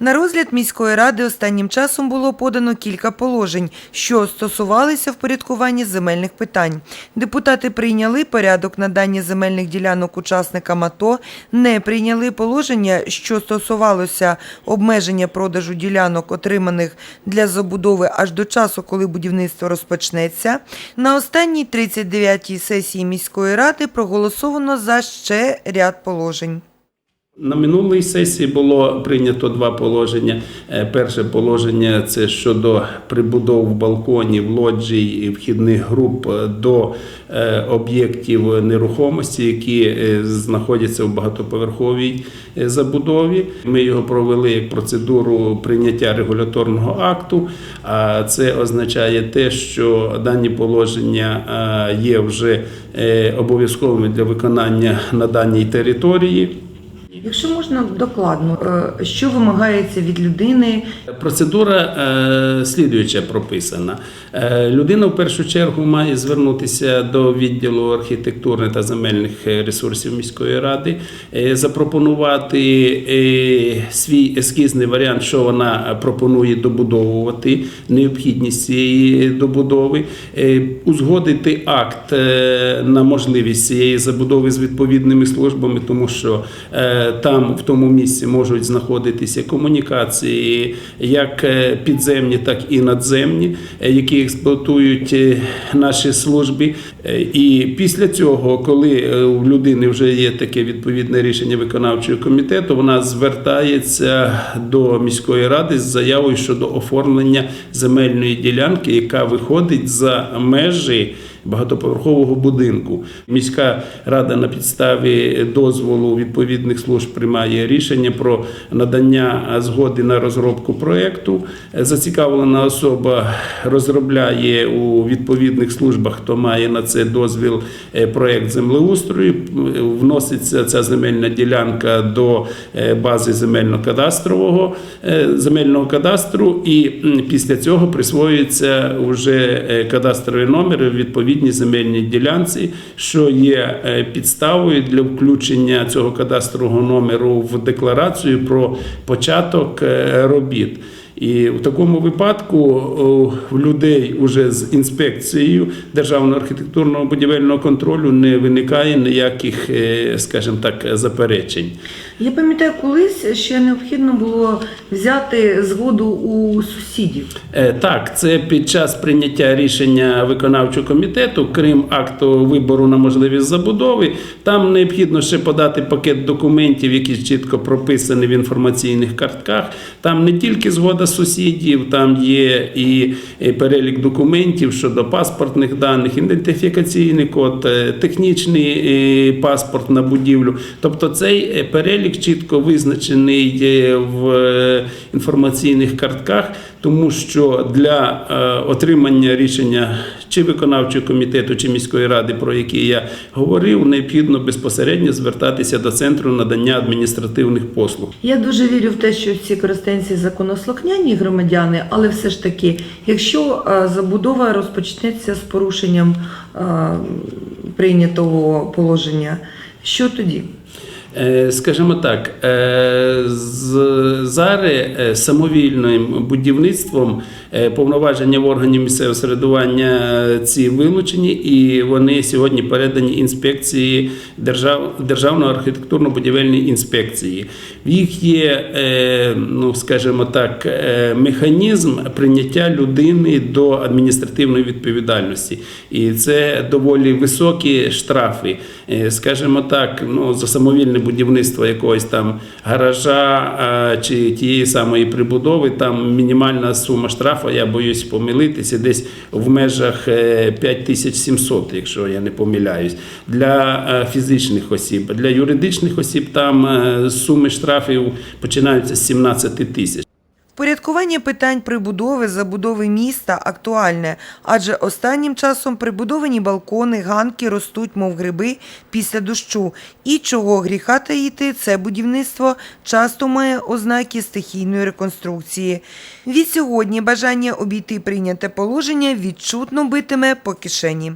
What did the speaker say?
На розгляд міської ради останнім часом було подано кілька положень, що стосувалися впорядкування земельних питань. Депутати прийняли порядок надання земельних ділянок учасникам АТО, не прийняли положення, що стосувалося обмеження продажу ділянок, отриманих для забудови аж до часу, коли будівництво розпочнеться. На останній 39-й сесії міської ради проголосовано за ще ряд положень. На минулій сесії було прийнято два положення. Е, Перше положення це щодо прибудов балконів, лоджій і вхідних груп до е, об'єктів нерухомості, які е, знаходяться в багатоповерховій забудові. Ми його провели як процедуру прийняття регуляторного акту. А це означає те, що дані положення є вже обов'язковими для виконання на даній території. Якщо можна докладно, е, що вимагається від людини, Процедура е, слідуюча прописана. Е, людина в першу чергу має звернутися до відділу архітектурних та земельних ресурсів міської ради, запропонувати свій ескізний варіант, що вона пропонує добудовувати, необхідність цієї добудови, узгодити акт на можливість цієї забудови з відповідними службами, тому що там в тому місці можуть знаходитися комунікації, як е, підземні, так і надземні, е, які експлуатують е, наші служби. І після цього, коли у людини вже є таке відповідне рішення виконавчого комітету, вона звертається до міської ради з заявою щодо оформлення земельної ділянки, яка виходить за межі багатоповерхового будинку. Міська рада на підставі дозволу відповідних служб приймає рішення про надання згоди на розробку проєкту. Зацікавлена особа розробляє у відповідних службах, хто має на це дозвіл е, проєкт землеустрою. Вноситься ця земельна ділянка до е, бази земельно-кадастрового е, земельного кадастру, і після цього присвоюється вже кадастровий номер у відповідній земельній ділянці, що є е, підставою для включення цього кадастрового номеру в декларацію про початок е, робіт. І в такому випадку в людей уже з інспекцією державного архітектурного будівельного контролю не виникає ніяких, е, скажімо так, заперечень. я пам'ятаю, колись ще необхідно було взяти згоду у сусідів. Е, Так, це під час прийняття рішення виконавчого комітету, крім акту вибору на можливість забудови, там необхідно ще подати пакет документів, які чітко прописані в інформаційних картках. Там не тільки згода сусідів, там є і перелік документів щодо паспортних даних, ідентифікаційний код, е, технічний е, паспорт на будівлю. Тобто цей е, перелік чітко визначений в інформаційних картках, тому що для е, отримання рішення чи виконавчого комітету, чи міської ради, про які я говорив, необхідно безпосередньо звертатися до центру надання адміністративних послуг. Я дуже вірю в те, що всі користенці законослухняні громадяни, але все ж таки, якщо е, забудова розпочнеться з порушенням е, прийнятого положення, що тоді? Е, Скажімо так, е, з- зараз е, самовільним будівництвом повноваження в органів місцевого самоврядування е, ці вилучені, і вони сьогодні передані інспекції Держав, Державної архітектурно-будівельної інспекції. В їх є, ну скажімо так, механізм прийняття людини до адміністративної відповідальності. І це доволі високі штрафи. Скажімо так, ну за самовільне будівництво якогось там гаража е, чи тієї самої прибудови, там мінімальна сума штрафу, я боюсь помилитися, десь в межах е, 5700, якщо я не помиляюсь, для е, фізичних осіб. Для юридичних осіб там е, суми штрафів починаються з 17 тисяч. Впорядкування питань прибудови, забудови міста актуальне, адже останнім часом прибудовані балкони, ганки ростуть, мов гриби, після дощу. І чого гріха таїти, це будівництво часто має ознаки стихійної реконструкції. Від сьогодні бажання обійти прийняте положення відчутно битиме по кишені.